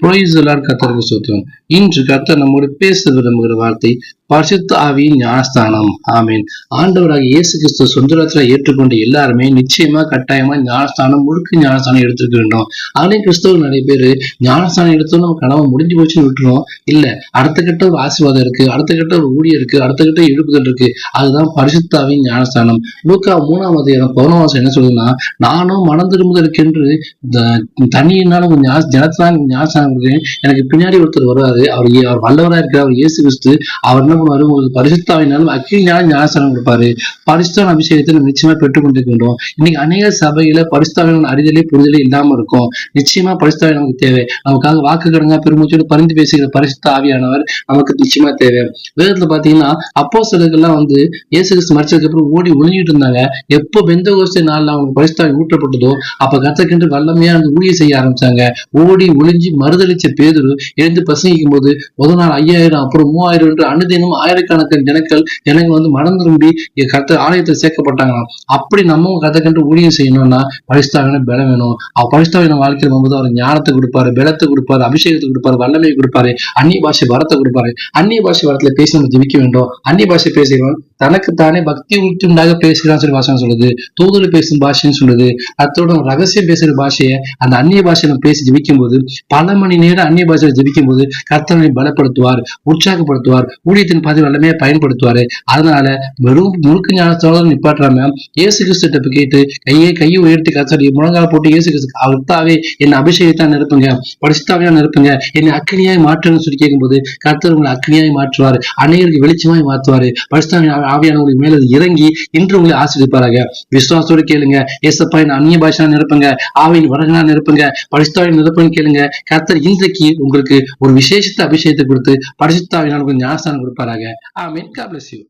புரோயிசலார் கத்தருக்கு சொத்துவோம் இன்று கத்தர் நம்மோடு பேச விரும்புகிற வார்த்தை பரிசுத்த ஆவியின் ஞானஸ்தானம். ஆமீன். ஆண்டவராக இயேசு கிறிஸ்து சொந்தரத்துல ஏற்றுக்கொண்ட எல்லாருமே நிச்சயமா கட்டாயமா ஞானஸ்தானம் முழுக்க ஞானஸ்தானம் எடுத்துக்க வேண்டும். அதுலயும் கிறிஸ்தவ நிறைய பேர் ஞானஸ்தானம் எடுத்தோம் நம்ம கனவு முடிஞ்சு போச்சுன்னு விட்டுருவோம். இல்ல அடுத்த கட்ட ஒரு ஆசீர்வாதம் இருக்கு அடுத்த கட்ட ஒரு ஊழியர் இருக்கு அடுத்த கட்ட இழுப்புகள் இருக்கு. அதுதான் பரிசுத்தாவின் ஞானஸ்தானம். லூக்கா மூணாம் அதிகாரம் பதினோவாசம் என்ன சொல்லுதுன்னா நானும் மனம் திரும்புதற்கென்று என்று தனியினால உங்க ஜனத்தான் ஞானஸ்தானம் கொடுக்கிறேன். எனக்கு பின்னாடி ஒருத்தர் வருவாரு. அவர் அவர் வல்லவராக இருக்கிற அவர் இயேசு கிறிஸ்து. அவர் ஞானமும் வரும்போது பரிசுத்தாவினாலும் பரிசுத்தாவினாலும் ஞான ஞானஸ்தானம் கொடுப்பாரு. பரிசுத்தான அபிஷேகத்தை நம்ம நிச்சயமா பெற்றுக் கொண்டிருக்கின்றோம் இன்னைக்கு அநேக சபையில பரிசுத்தாவின அறிதலே புரிதலே இல்லாம இருக்கும். நிச்சயமா பரிசுத்தாவி நமக்கு தேவை. நமக்காக வாக்கு கடங்கா பெருமூச்சோடு பரிந்து பேசுகிற பரிசுத்த ஆவியானவர் நமக்கு நிச்சயமா தேவை. வேதத்துல பாத்தீங்கன்னா அப்போ சிலர்கள்லாம் வந்து இயேசு கிறிஸ்து மறிச்சதுக்கு அப்புறம் ஓடி ஒளிஞ்சிட்டு இருந்தாங்க. எப்போ பெந்த கோஷ்டி நாள்ல அவங்க பரிசுத்தாவி ஊற்றப்பட்டதோ அப்ப கத்தக்கென்று வல்லமையா அந்த ஊழியம் செய்ய ஆரம்பிச்சாங்க. ஓடி ஒளிஞ்சி மறுதளிச்ச பேதுரு எழுந்து பிரசங்கிக்கும் போது முதல் நாள் ஐயாயிரம் அப்புறம் மூவாயிரம் என்று அனுதினம் ஆயிரக்கணக்கான ஜனங்கள் ஜனங்கள் வந்து மனம் திரும்பி கத்த ஆலயத்தில் சேர்க்கப்பட்டாங்களாம். அப்படி நம்ம கதை கண்டு ஊழியம் செய்யணும்னா பரிஸ்தாவின பலம் வேணும். அவர் பரிஸ்தாவின வாழ்க்கையில் வரும்போது அவர் ஞானத்தை கொடுப்பாரு பலத்தை கொடுப்பாரு அபிஷேகத்தை கொடுப்பாரு வல்லமையை கொடுப்பாரு அந்நிய பாஷை வரத்தை கொடுப்பாரு. அந்நிய பாஷை வரத்துல பேசி நம்ம ஜெபிக்க வேண்டும். அந்நிய பாஷை பேசுகிறோம் தனக்கு தானே பக்தி உண்டாக பேசுகிறான்னு சொல்லி வாசகம் சொல்லுது. தூதுல பேசும் பாஷைன்னு சொல்லுது. அத்தோட ரகசியம் பேசுற பாஷையை அந்த அந்நிய பாஷையில பேசி ஜெபிக்கும் போது பல மணி நேரம் அந்நிய பாஷையில ஜெபிக்கும் போது கர்த்தனை பலப்படுத்துவார் உற்சாகப்படுத்துவார் ஊழியத்தின் பதிவு வல்லமையை பயன்படுத்துவாரு. அதனால வெறும் முழுக்க ஞானத்தோட நிப்பாட்டுறாம இயேசு கிறிஸ்துட்ட கேட்டு கையை கையை உயர்த்தி கசடி முழங்கால போட்டு இயேசு கிறிஸ்து அவர்த்தாவே என்னை அபிஷேகத்தான் நிரப்புங்க படிச்சுத்தாவே நிரப்புங்க என்னை அக்னியாய் மாற்றுன்னு சொல்லி கேட்கும்போது கர்த்தர் உங்களை அக்னியாய் மாற்றுவார் அநேகருக்கு வெளிச்சமாய் மாற்றுவாரு படிச்சுத்தாவின் ஆவியான உங்களுக்கு மேல இறங்கி இன்று உங்களை ஆசீர்வதிப்பாராக. விசுவாசத்தோட கேளுங்க ஏசப்பா என்ன அந்நிய பாஷா நிரப்புங்க ஆவியின் வரகனா நிரப்புங்க படிச்சுத்தாவின் நிரப்புன்னு கேளுங்க கர்த்தர் இன்றைக்கு உங்களுக்கு ஒரு விசேஷத்த அபிஷேகத்தை கொடுத்து பரிசுத்தாவினால் உங்களுக்கு ஞானஸ்தானம் தருவாராக ஆமீன் காப்ளஸ் யூ